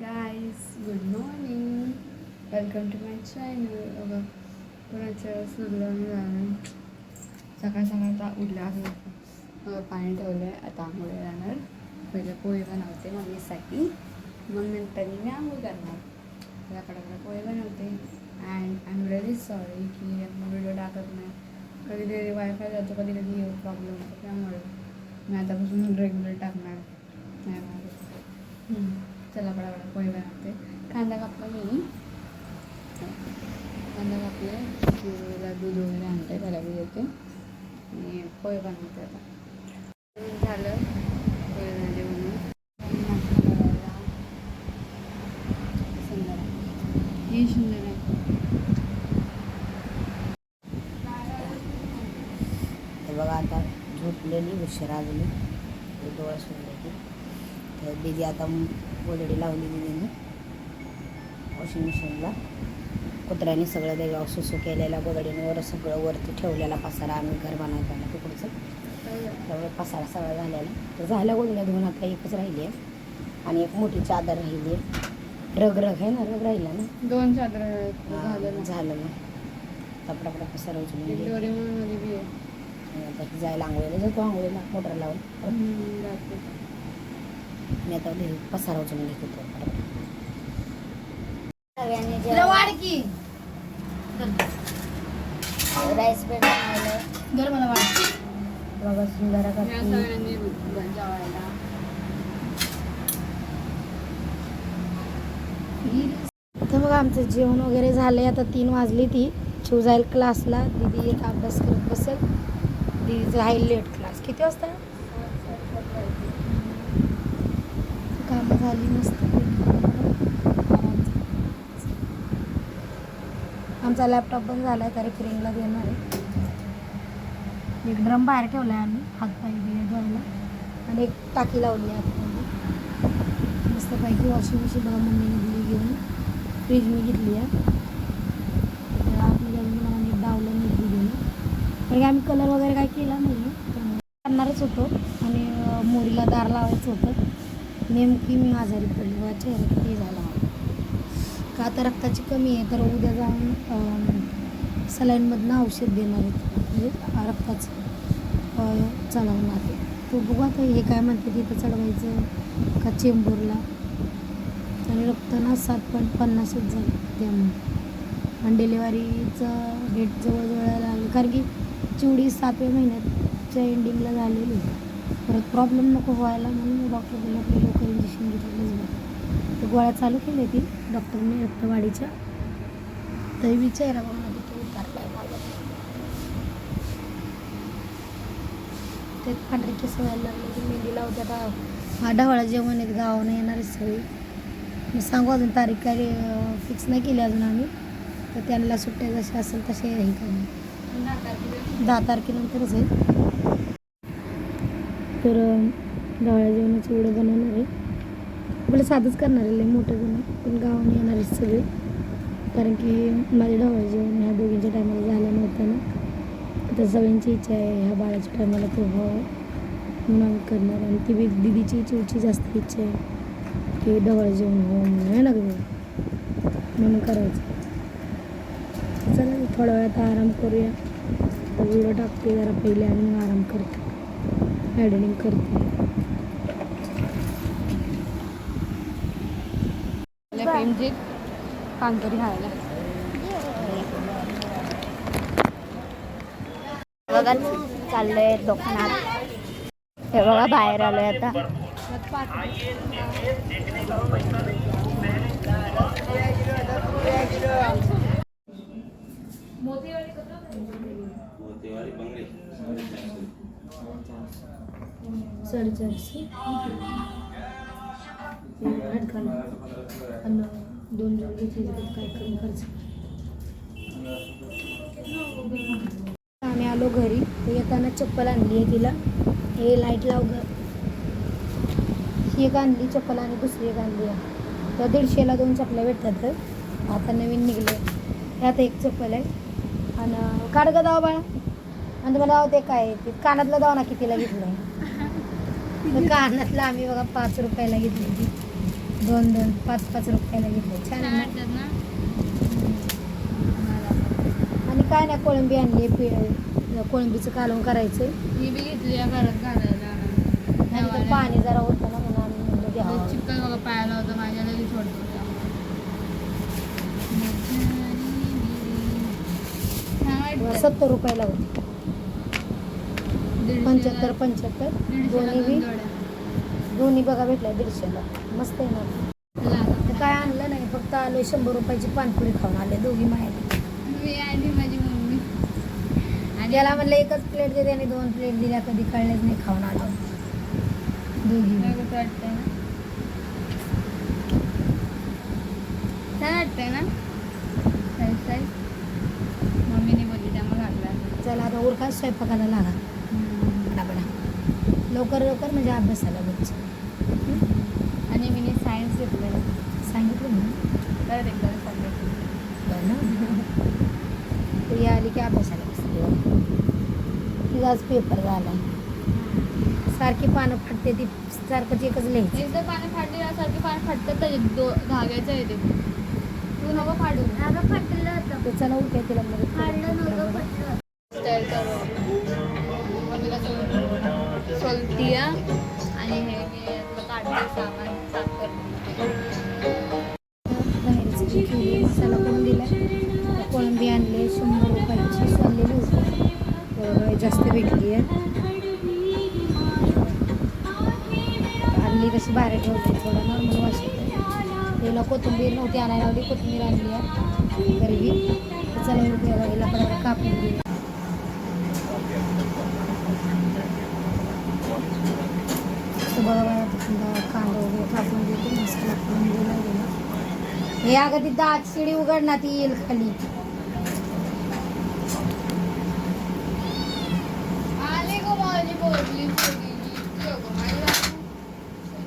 Guys good morning welcome to my channel बघा कोणाचं सुरलं झालं सकाळ सकाळचा उठला आहे पाणी ठेवलं आहे आता आंघोळी जाणार पहिले पोहे बनवते मम्मीसाठी मग नंतर मी आंघोळ करणार त्याकडे पोहे बनवते and I am really sorry की आपण व्हिडिओ टाकत नाही कधी कधी वायफाय जातो कधी कधी प्रॉब्लेम होतो त्यामुळे मी आतापासून रेग्युलर टाकणार नाही चला बडा पोहे बनवते. कांदा कापला मी. कांदा कापले चिवडीला दूध वगैरे आणते त्याला बी देते आणि पोहे बनवते आता. झालं. पोहे झाले म्हणून. नाश्ता हे सुंदर आहे. बघा आता झोपलेली उशिरा आलेली डोळा सुंदर दीदी आता गोदडी लावली दीदीने वॉशिंग मशीनला कुत्र्याने सगळं ते सुसू केलेला गोदडीवर सगळं वरती ठेवलेला पसारा आम्ही घर बनवायला तिकडचं. त्यामुळे पसारा सगळा झालेला. तर झाल्या गोदड्या धुवून आता एकच राहिली आहे. आणि एक मोठी चादर राहिली आहे. रग रग आहे ना रग राहिला ना? दोन चादर झालं ना. झालं ना. कपडा पसारा उचलून जायला आंघोळीला जातो आंघोळीला मोटर लावून. मी आता पसारा उचलून घेत राईस बनवलं बघा सुंदर तर बघा आमचं जेवण वगैरे झालंय. आता तीन वाजली ती. शिव जाईल क्लासला. दीदी एक अभ्यास करत बसेल. दीदीचं आहे लेट क्लास. किती वाजता? कामं झाली मस्त आमचा लॅपटॉप पण झाला आहे तरी फ्रेंडला देणार आहे. एक ड्रम बाहेर ठेवला आहे आम्ही हातपाय बिये धुवायला. आणि एक टाकी लावली आहे आतमध्ये. मस्तपैकी वॉशिंग मशीन बघा मम्मीने दिली घेऊन. फ्रीज मी घेतली आहे. तर आतमध्ये अजून डावलं निघली दिलेलं कारण आम्ही कलर वगैरे काय केला नाही त्यामुळे करणारच होतो. आणि मोरीला दार लावायचं होतं. नेमकी मी आजारी पडली. बघा चेहरा हे झाला? का आता रक्ताची कमी आहे? तर उद्या जाऊन सलाईनमधनं औषध देणार आहेत म्हणजे रक्ताचं. चढवणार. आहे तो बघू आता हे काय म्हणते तिथं चढवायचं का चेंबूरला? आणि रक्त ना सात पॉईंट पन्नासच झालं. त्यामुळे आणि डिलेवरीचं डेट जवळजवळ लागलं कारण की चिवडी सातव्या महिन्याच्या एंडिंगला झालेली परत प्रॉब्लेम नको व्हायला म्हणून डॉक्टर बोलले आपले लवकर इंजेक्शन घेतलेलंच बरं तर गोळ्या चालू केल्या ती. डॉक्टरने रक्तवाढीच्या. तरी विचारा बघा माझा तो उतारलाय ते पांढरे केस व्हायला लागले. की मेहंदी लावते आता. ढवळा जेवण आहेत गावानं येणारे सगळी. मी सांगू अजून तारीख काय फिक्स नाही केली अजून आम्ही. तर त्यांना सुट्ट्या जशा असेल तसे हे करू. दहा तारखेनंतरच आहे. तर ढवळ्या जेवणाची एवढं बनवणार आहे. आपलं साधंच करणार आहे मोठं बनव. पण गावाने येणार आहे सगळे. कारण की माझे ढवळ्या जेवण ह्या दोघींच्या टायमाला झालं नव्हतं ना. तर सगळ्यांची इच्छा आहे ह्या बाळाच्या टायमाला तो व्हावं. म्हणून आम्ही करणार आणि ती दिदीची चिवची जास्त इच्छा आहे की डवळ जेवण हो म्हणून आहे ना गं म्हणून करायचं. चला थोड्या वेळात आराम करूया. व्हिडिओ टाकते जरा पहिले आणि मग आराम करते. एडिटिंग करते. प्रेमजीत पानकरी खायला. बघा चाललंय दुकानात. हे बघा बाहेर आलोय आता. साडेचारशे आठ खाली आणि दोन जोड घेतली काय कमी खर्च. आम्ही आलो घरी. तर येताना चप्पल आणली आहे तिला. हे लाइट लाव ग. ही एक आणली चप्पल आणि दुसरी एक आणली आहे. तर दीडशेला दोन चप्पला भेटतात तर. आता नवीन निघले. ह्यात एक चप्पल आहे. आणि काढ ग दाव बाळा. आणि तुम्हाला दाव ते काय ते कानातलं दाव ना कितीला घेतलं आहे कानातलं आम्ही बघा पाच रुपयाला घेतली दोन दोन पाच पाच रुपयाला घेतले. छान? आणि काय नाही कोळंबी आणली कोळंबीचं कालवण करायचं ही बी घेतली या घरात घालायला. पाणी जरा होतं ना म्हणून आम्ही म्हणलं घ्यावं चिकन बघा पायाला होतं माझ्या लगेच सोडतो. सत्तर रुपयाला होती. पंच्याहत्तर पंच्याहत्तर. दोन्ही. दोन्ही बघा भेटल्या दीडशेला. मस्त आहे ना. तर काय आणलं नाही फक्त आलो शंभर रुपयाची पानपुरी खाऊन आले दोघी माया मी आणि माझी मम्मी. आणि त्याला म्हणलं एकच प्लेट दे त्याने दोन प्लेट दिल्या कधी कळलेच नाही खाऊन आलो. दोघी वाटतंय ना. छान वाटतंय ना? मम्मीने बोलली त्यामुळे घातला चला आता उरका स्वयंपाकाला लागा. लवकर लवकर म्हणजे अभ्यासाला बच्चे आणि मी सायन्स घेतलेलं सांगितलं ना? तर एकदा सांगितलं ना? आली की अभ्यासाला बसली बघा. तिचा आज पेपर झाला सारखी पानं फाटते ती सारखंच एकच लिहायचं. एकदा पानं फाटली सारखी पानं फाटतात तर दो धाग्याचं येते. तू नको फाडू. फाटलं होतं. चला उठ्या तिला फाडलं नव्हतं सोलती आणि हे मी काढते सामान साफ करते. मसाला दिला कोळंबी आणले शंभर रुपयाची सोललेली होती. जास्त भेटली आहे. आणली तशी बाहेर ठेवते थोडं नॉर्मल वाश. त्याला कोथिंबीर नव्हती आणायला आवडी कोथिंबीर आणली आहे. गरबी चला उद्या कापून दिली तर बघा बघा कांदा वगैरे कापून देते मसाला करून दिला गेला हे अगं ती दात शिडी उघडण्यात येईल खाली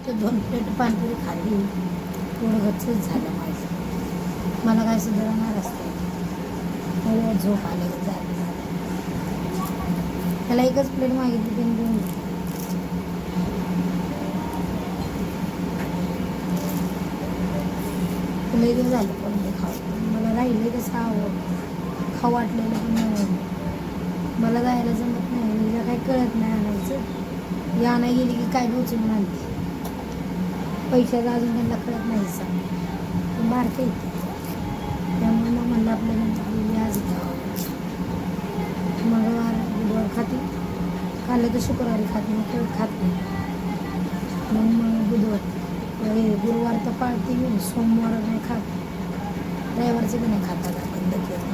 ते दोन प्लेट पाणपुरी खाल्ली थोडं गच्चच झालं माझं. मला काय सुधारणार असते? थोडं झोप आले झालं. त्याला एकच प्लेट मागितली त्यांनी देऊन दिली. दिवस झालं पण ते खाऊ. मला राहिले कसं आवड खाऊ वाटलेलं पण नाही. मला जायला जमत नाही. मला काही कळत नाही आणायचं या नाही गेली की काय उचलून आणते. पैशाचा अजून त्यांना कळत नाही सांग पण बारके त्यामुळे मग म्हणलं आपल्या नंतर आज मंगळवार बुधवार खाते. काल तर शुक्रवारी खाते मग कळत खात नाही. हे गुरुवार तर पाळते मी सोमवार नाही खात. रविवारचे पण नाही खात आता बंद केलं.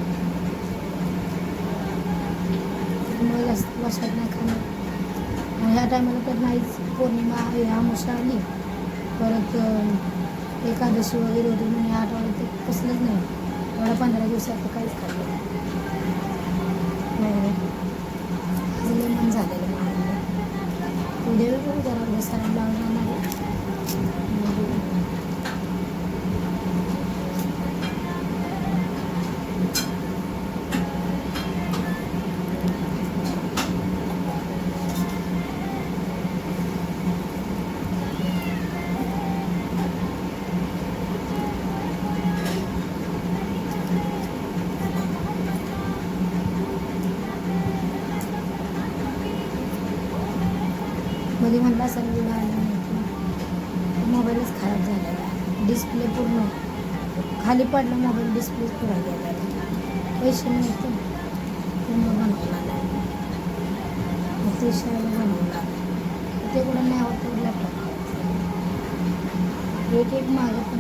मग जास्त वर्षात नाही खाणार. ह्या टायमाला तर नाहीच. पौर्णिमा हे आमुषा आली. परत एकादशी वगैरे होती म्हणून या ते कसलंच नाही. एवढ्या पंधरा दिवसात तर काहीच खाल्लं नाही. नाही. लय मन झालेलं उद्या वेगळं जरा घसायला लावणार नाही. आहे. मग मध्ये नाही. मोबाईलच खराब झालेला आहे. डिस्प्ले पूर्ण खाली पडला मोबाईल डिस्प्ले पुरा गेला. पैसे नव्हते. पूर्ण बनवला नाही ते शाळेला बनवला ते कुठं नाही होत लॅपटॉप एक एक मागं पण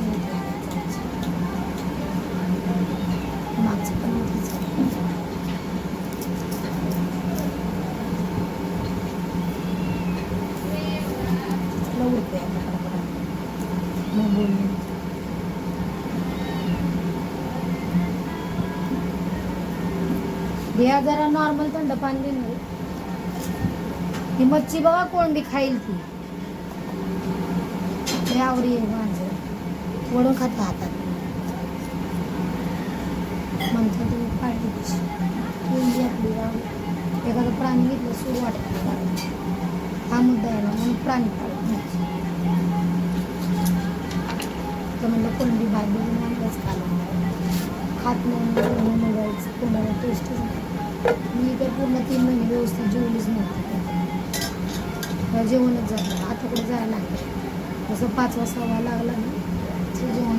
बिया जरा नॉर्मल थंड पाणी देऊन ही ती मच्छी बघा कोण बी खाईल ती. आवडी आहे माझं. वडून खात हातात म्हणतो तुम्ही पाळली कोंडी आपली एखादं प्राणी घेतलं सुरू वाटत. हा मुद्दा आहे ना म्हणून प्राणी पाळत तर म्हणलं कोंडी भात खात नाही नूडल्स कोणाला टेस्टच नाही. मी तर पूर्ण तीन महिने व्यवस्थित जेवलीच नव्हती. जेवणच झालं. आता कुठे जायला लागलं? जसं पाच वाजता व्हायला लागला ना जेवण